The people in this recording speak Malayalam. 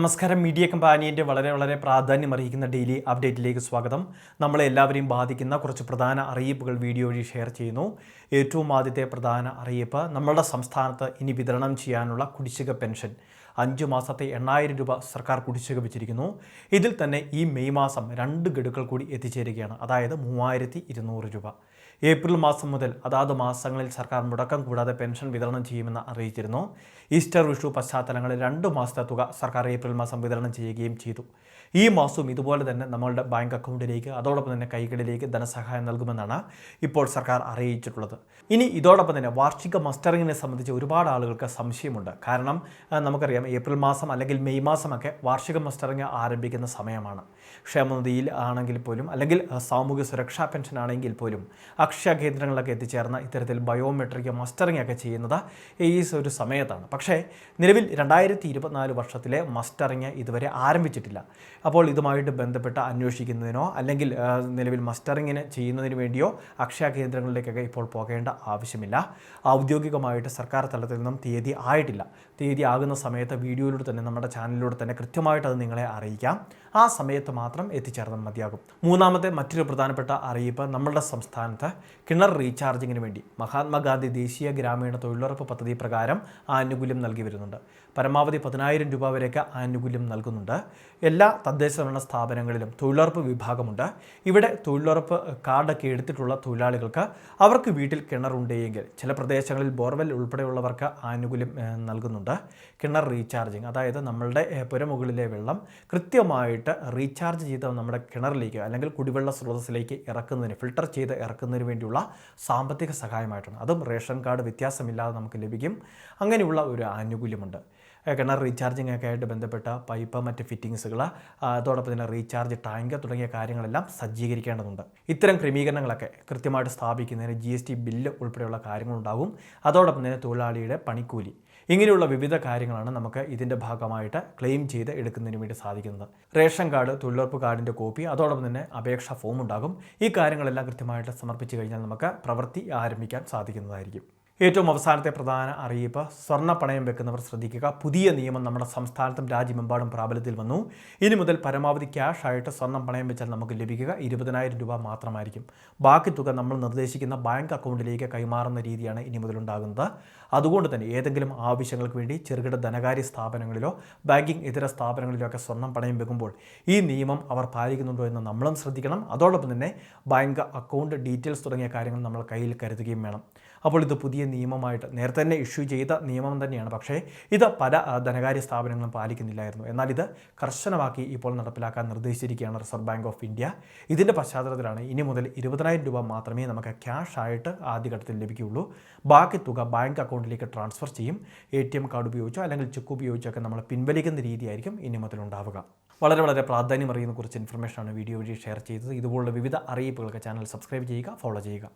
നമസ്കാരം. മീഡിയ കമ്പാനിയന്റെ വളരെ വളരെ പ്രാധാന്യം അറിയിക്കുന്ന ഡെയിലി അപ്ഡേറ്റിലേക്ക് സ്വാഗതം. നമ്മളെ എല്ലാവരെയും ബാധിക്കുന്ന കുറച്ച് പ്രധാന അറിയിപ്പുകൾ വീഡിയോ വഴി ഷെയർ ചെയ്യുന്നു. ഏറ്റവും ആദ്യത്തെ പ്രധാന അറിയിപ്പ് നമ്മളുടെ സംസ്ഥാനത്ത് ഇനി വിതരണം ചെയ്യാനുള്ള കുടിശ്ശിക പെൻഷൻ. അഞ്ചു മാസത്തെ എണ്ണായിരം രൂപ സർക്കാർ കുടിശ്ശിക വെച്ചിരിക്കുന്നു ഇതിൽ തന്നെ ഈ മെയ് മാസം രണ്ട് ഗഡുക്കൾ കൂടി എത്തിച്ചേരുകയാണ്. അതായത് മൂവായിരത്തി രൂപ. ഏപ്രിൽ മാസം മുതൽ അതാത് മാസങ്ങളിൽ സർക്കാർ മുടക്കം കൂടാതെ പെൻഷൻ വിതരണം ചെയ്യുമെന്ന് അറിയിച്ചിരുന്നു. ഈസ്റ്റർ വിഷു പശ്ചാത്തലങ്ങളിൽ രണ്ട് മാസത്തെ തുക സർക്കാർ ഏപ്രിൽ മാസം വിതരണം ചെയ്യുകയും ചെയ്തു. ഈ മാസവും ഇതുപോലെ തന്നെ നമ്മളുടെ ബാങ്ക് അക്കൗണ്ടിലേക്ക് അതോടൊപ്പം തന്നെ കൈകളിലേക്ക് ധനസഹായം നൽകുമെന്നാണ് ഇപ്പോൾ സർക്കാർ അറിയിച്ചിട്ടുള്ളത്. ഇനി ഇതോടൊപ്പം തന്നെ വാർഷിക മസ്റ്ററിങ്ങിനെ സംബന്ധിച്ച് ഒരുപാട് ആളുകൾക്ക് സംശയമുണ്ട്. കാരണം നമുക്കറിയാം ഏപ്രിൽ മാസം അല്ലെങ്കിൽ മെയ് മാസമൊക്കെ വാർഷിക മസ്റ്ററിങ് ആരംഭിക്കുന്ന സമയമാണ്. ക്ഷേമനിധിയിൽ ആണെങ്കിൽ പോലും അല്ലെങ്കിൽ സാമൂഹ്യ സുരക്ഷാ പെൻഷൻ ആണെങ്കിൽ പോലും അക്ഷയ കേന്ദ്രങ്ങളിലൊക്കെ എത്തിച്ചേർന്ന ഇത്തരത്തിൽ ബയോമെട്രിക് മസ്റ്ററിംഗ് ഒക്കെ ചെയ്യുന്നത് ഈ ഒരു സമയത്താണ്. പക്ഷേ നിലവിൽ രണ്ടായിരത്തി ഇരുപത്തിനാല് വർഷത്തിലെ മസ്റ്ററിങ് ഇതുവരെ ആരംഭിച്ചിട്ടില്ല. അപ്പോൾ ഇതുമായിട്ട് ബന്ധപ്പെട്ട് അന്വേഷിക്കുന്നതിനോ അല്ലെങ്കിൽ നിലവിൽ മസ്റ്ററിങ്ങിന് ചെയ്യുന്നതിന് വേണ്ടിയോ അക്ഷയ കേന്ദ്രങ്ങളിലേക്കൊക്കെ ഇപ്പോൾ പോകേണ്ട ആവശ്യമില്ല. ഔദ്യോഗികമായിട്ട് സർക്കാർ തലത്തിൽ നിന്നും തീയതി ആയിട്ടില്ല. തീയതി ആകുന്ന സമയത്ത് വീഡിയോയിലൂടെ തന്നെ നമ്മുടെ ചാനലിലൂടെ തന്നെ കൃത്യമായിട്ട് അത് നിങ്ങളെ അറിയിക്കാം. ആ സമയത്ത് മാത്രം എത്തിച്ചേർന്നാൽ മതിയാകും. മൂന്നാമത്തെ മറ്റൊരു പ്രധാനപ്പെട്ട അറിയിപ്പ് നമ്മളുടെ സംസ്ഥാനത്ത് കിണർ റീചാർജിങ്ങിന് വേണ്ടി മഹാത്മാഗാന്ധി ദേശീയ ഗ്രാമീണ തൊഴിലുറപ്പ് പദ്ധതി പ്രകാരം ആനുകൂല്യം നൽകി വരുന്നുണ്ട്. പരമാവധി പതിനായിരം രൂപ വരെയൊക്കെ ആനുകൂല്യം നൽകുന്നുണ്ട്. എല്ലാ തദ്ദേശ ഭരണ സ്ഥാപനങ്ങളിലും തൊഴിലുറപ്പ് വിഭാഗമുണ്ട്. ഇവിടെ തൊഴിലുറപ്പ് കാർഡൊക്കെ എടുത്തിട്ടുള്ള തൊഴിലാളികൾക്ക് അവർക്ക് വീട്ടിൽ കിണറുണ്ടെങ്കിൽ ചില പ്രദേശങ്ങളിൽ ബോർവെൽ ഉൾപ്പെടെയുള്ളവർക്ക് ആനുകൂല്യം നൽകുന്നുണ്ട്. കിണർ റീചാർജിങ് അതായത് നമ്മളുടെ പുരമുകളിലെ വെള്ളം കൃത്യമായിട്ട് റീചാർജ് ചെയ്ത് നമ്മുടെ കിണറിലേക്ക് അല്ലെങ്കിൽ കുടിവെള്ള സ്രോതസ്സിലേക്ക് ഇറക്കുന്നതിന് ഫിൽട്ടർ ചെയ്ത് ഇറക്കുന്നതിന് വേണ്ടിയുള്ള സാമ്പത്തിക സഹായമായിട്ടാണ്. അതും റേഷൻ കാർഡ് വ്യത്യാസമില്ലാതെ നമുക്ക് ലഭിക്കും. അങ്ങനെയുള്ള ഒരു ആനുകൂല്യമുണ്ട്. കിണർ റീചാർജിംഗ് ഒക്കെ ആയിട്ട് ബന്ധപ്പെട്ട പൈപ്പ് മറ്റ് ഫിറ്റിങ്സുകൾ അതോടൊപ്പം തന്നെ റീചാർജ് ടാങ്ക് തുടങ്ങിയ കാര്യങ്ങളെല്ലാം സജ്ജീകരിക്കേണ്ടതുണ്ട്. ഇത്തരം ക്രമീകരണങ്ങളൊക്കെ കൃത്യമായിട്ട് സ്ഥാപിക്കുന്നതിന് ജി എസ് ടി ബില്ല് ഉൾപ്പെടെയുള്ള കാര്യങ്ങളുണ്ടാകും. അതോടൊപ്പം തന്നെ തൊഴിലാളിയുടെ പണിക്കൂലി. ഇങ്ങനെയുള്ള വിവിധ കാര്യങ്ങളാണ് നമുക്ക് ഇതിന്റെ ഭാഗമായിട്ട് ക്ലെയിം ചെയ്ത് എടുക്കുന്നതിന് വേണ്ടി സാധിക്കുന്നത്. റേഷൻ കാർഡ് തൊഴിലുറപ്പ് കാർഡിന്റെ കോപ്പി അതോടൊപ്പം തന്നെ അപേക്ഷാ ഫോം ഉണ്ടാകും ഈ കാര്യങ്ങളെല്ലാം കൃത്യമായിട്ട് സമർപ്പിച്ചു കഴിഞ്ഞാൽ നമുക്ക് പ്രവൃത്തി ആരംഭിക്കാൻ സാധിക്കുന്നതായിരിക്കും. ഏറ്റവും അവസാനത്തെ പ്രധാന അറിയിപ്പ് സ്വർണ പണയം വെക്കുന്നവർ ശ്രദ്ധിക്കുക. പുതിയ നിയമം നമ്മുടെ സംസ്ഥാനത്തും രാജ്യമെമ്പാടും പ്രാബല്യത്തിൽ വന്നു. ഇനി മുതൽ പരമാവധി ക്യാഷ് ആയിട്ട് സ്വർണം പണയം വെച്ചാൽ നമുക്ക് ലഭിക്കുക. ഇരുപതിനായിരം രൂപ മാത്രമായിരിക്കും. ബാക്കി തുക നമ്മൾ നിർദ്ദേശിക്കുന്ന ബാങ്ക് അക്കൗണ്ടിലേക്ക് കൈമാറുന്ന രീതിയാണ് ഇനി മുതലുണ്ടാകുന്നത് അതുകൊണ്ട് തന്നെ ഏതെങ്കിലും ആവശ്യങ്ങൾക്ക് വേണ്ടി ചെറുകിട ധനകാര്യ സ്ഥാപനങ്ങളിലോ ബാങ്കിംഗ് ഇതര സ്ഥാപനങ്ങളിലോ ഒക്കെ സ്വർണം പണയം വെക്കുമ്പോൾ ഈ നിയമം അവർ പാലിക്കുന്നുണ്ടോ എന്ന് നമ്മളും ശ്രദ്ധിക്കണം. അതോടൊപ്പം തന്നെ ബാങ്ക് അക്കൗണ്ട് ഡീറ്റെയിൽസ് തുടങ്ങിയ കാര്യങ്ങൾ നമ്മൾ കയ്യിൽ കരുതുകയും വേണം. അപ്പോൾ ഇത് പുതിയ നിയമമായിട്ട് നേരത്തെ തന്നെ ഇഷ്യൂ ചെയ്ത നിയമം തന്നെയാണ്. പക്ഷേ ഇത് പല ധനകാര്യ സ്ഥാപനങ്ങളും പാലിക്കുന്നില്ലായിരുന്നു. എന്നാൽ ഇത് കർശനമാക്കി ഇപ്പോൾ നടപ്പിലാക്കാൻ നിർദ്ദേശിച്ചിരിക്കുകയാണ് റിസർവ് ബാങ്ക് ഓഫ് ഇന്ത്യ. ഇതിന്റെ പശ്ചാത്തലത്തിലാണ് ഇനി മുതൽ ഇരുപതിനായിരം രൂപ മാത്രമേ നമുക്ക് ക്യാഷ് ആയിട്ട് ആദ്യഘട്ടത്തിൽ ലഭിക്കുകയുള്ളൂ. ബാക്കി തുക ബാങ്ക് അക്കൗണ്ടിലേക്ക് ട്രാൻസ്ഫർ ചെയ്യും. എ ടി എം കാർഡ് ഉപയോഗിച്ചോ അല്ലെങ്കിൽ ചെക്ക് ഉപയോഗിച്ചോ ഒക്കെ നമ്മൾ പിൻവലിക്കുന്ന രീതിയായിരിക്കും ഇനി മുതൽ ഉണ്ടാവുക. വളരെ വളരെ പ്രാധാന്യം അറിയുന്ന കുറച്ച് ഇൻഫർമേഷനാണ് വീഡിയോ വഴി ഷെയർ ചെയ്തത്. ഇതുപോലുള്ള വിവിധ അറിയിപ്പുകൾക്ക് ചാനൽ സബ്സ്ക്രൈബ് ചെയ്യുക ഫോളോ ചെയ്യുക.